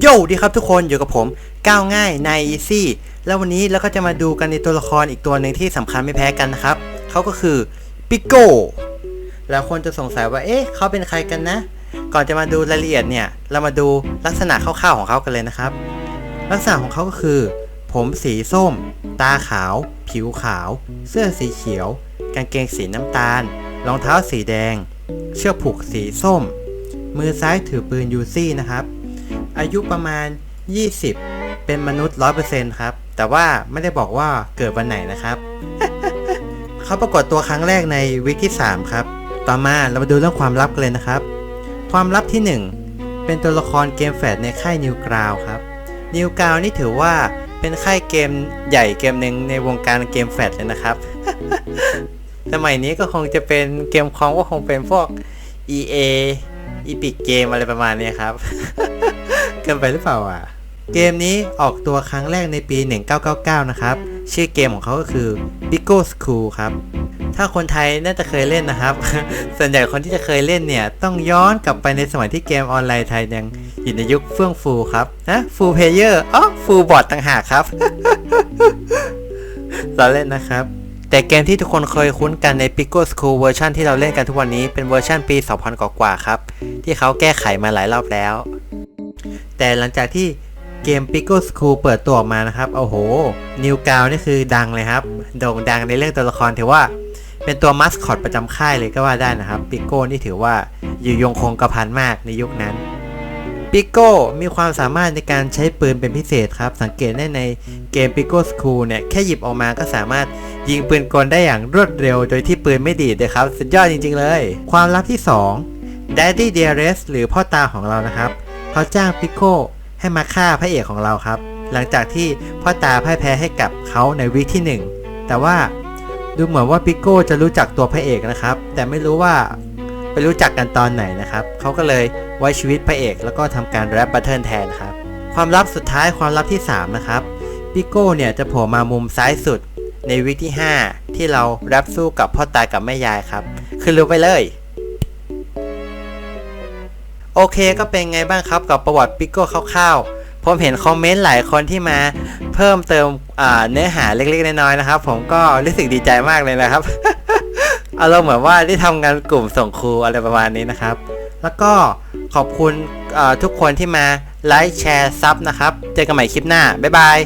โยดีครับทุกคนอยู่กับผมก้าวง่ายใน Easy แล้ววันนี้เราก็จะมาดูกันในตัวละครอีกตัวหนึ่งที่สำคัญไม่แพ้กันนะครับเขาก็คือปิโก้แล้วคนจะสงสัยว่าเอ๊ะเขาเป็นใครกันนะ ก่อนจะมาดูรายละเอียดเนี่ย เรามาดูลักษณะคร่าวๆของเขากันเลยนะครับ ลักษณะของเขาก็คือ ผมสีส้ม ตาขาว ผิวขาว เสื้อสีเขียว กางเกงสีน้ำตาล รองเท้าสีแดง เชือกผูกสีส้ม มือซ้ายถือปืนยูซี่นะครับ อายุประมาณ 20 เป็นมนุษย์ 100%ครับ แต่ว่าไม่ได้บอกว่าเกิดวันไหนนะครับ เขาปรากฏตัวครั้งแรกในวิกที่ 3 ครับ ต่อมาเรามาดูเรื่องความลับกันเลยนะครับ ความลับที่ 1 เป็นตัวละครเกมแฟดในค่ายนิวกราวครับนิวกราวนี่ถือว่าเป็นค่ายเกมใหญ่เกมหนึ่งในวงการเกมแฟดเลยนะครับ สมัยนี้ก็คงจะเป็นเกมคอมก็คงเป็นพวก EA อีพิกเกมอะไรประมาณนี้ครับ เกินไปหรือเปล่าอะ เกมนี้ออกตัวครั้งแรกในปี 1999 นะครับ ชื่อเกมของเขาก็คือ b i g o School ครับ ถ้าคนไทยน่าจะเคยเล่นนะครับ ส่วนใหญ่คนที่จะเคยเล่นเนี่ย ต้องย้อนกลับไปในสมัยที่เกมออนไลน์ไทยยังอยู่ในยุคเฟื่องฟูครับนะฟูลเพเยอร์อ๋อฟูลบอร์ดต่างหากครับเราเล่นนะครับ แต่เกมที่ทุกคนเคยคุ้นกันใน p i c o School เวอร์ชันที่เราเล่นกันทุกวันนี้เป็นเวอร์ชันปี 2000 กว่าครับ ที่เขาแก้ไขมาหลายรอบแล้ว แต่หลังจากที่เกม p i c o School เปิดตัวออกมานะครับ โอ้โห นิวกาวนี่คือดังเลยครับ โด่งดังในเรื่องตัวละครถือว่าเป็นตัวมัสคอตประจำค่ายเลยก็ว่าได้นะครับ ปิโก้นี่ถือว่าอยู่ยงคงกระพันมากในยุคนั้น ปิโก้มีความสามารถในการใช้ปืนเป็นพิเศษครับ สังเกตได้ในเกม p i c o School เนี่ย แค่หยิบออกมาก็สามารถยิงปืนกลได้อย่างรวดเร็ว โดยที่ปืนไม่ดีดเลยครับ สุดยอดจริง ๆ เลย ความลับที่ 2 Daddy Dearest หรือพ่อตาของเรานะครับเขาจ้างปิโก้ให้มาฆ่าพระเอกของเราครับ หลังจากที่พ่อตาพ่ายแพ้ให้กับเขาในวิที่หนึ่งแต่ว่าดูเหมือนว่าปิโก้จะรู้จักตัวพระเอกนะครับ แต่ไม่รู้ว่า รู้จักกันตอนไหนนะครับเขาก็เลยไว้ชีวิตพระเอก แล้วก็ทำการแรปบัตเทิลแทนครับ ความลับสุดท้ายความลับที่ 3 นะครับปิโก้เนี่ยจะโผล่มามุมซ้ายสุดในวิกที่ 5 ที่เราแรปสู้กับพ่อตากับแม่ยายครับคือรู้ไปเลยโอเคก็เป็นไงบ้างครับกับประวัติปิโก้คร่าวๆ ผมเห็นคอมเมนต์หลายคนที่มาเพิ่มเติมเนื้อหาเล็กๆ น้อยๆนะครับ ผมก็รู้สึกดีใจมากเลยนะครับ อารมณ์เหมือนว่าได้ทำงานกลุ่มส่งครูอะไรประมาณนี้นะครับ แล้วก็ขอบคุณทุกคนที่มาไลค์แชร์ซับนะครับ เจอกันใหม่คลิปหน้า บ๊ายบาย